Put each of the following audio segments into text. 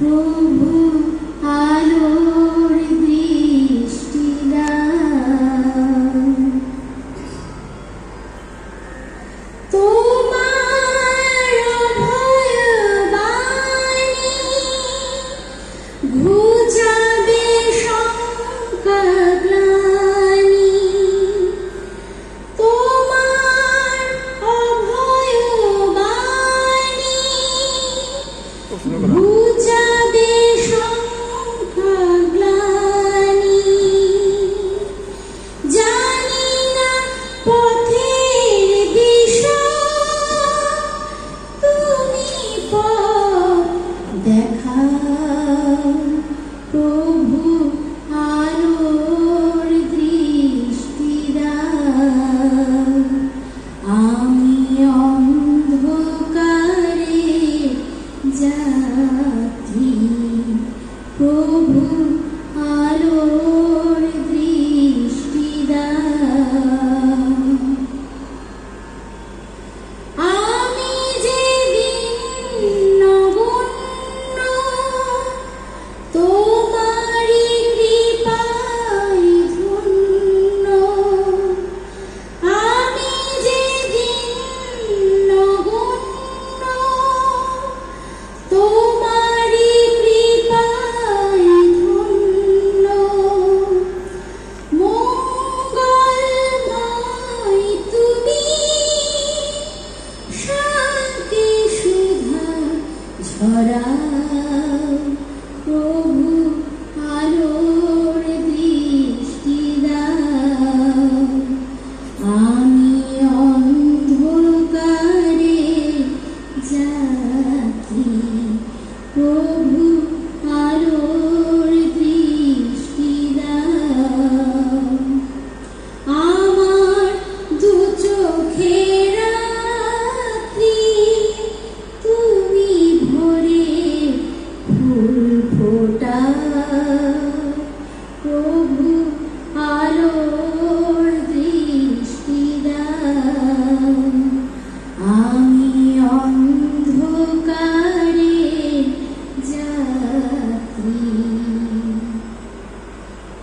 প্রভু আলোর দৃষ্টি তোমার ভয়বাণী ঘুচাবে সংকল্প প্রশ্ন করা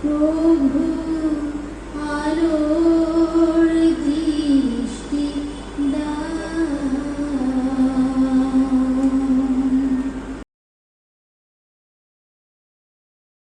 Good, good.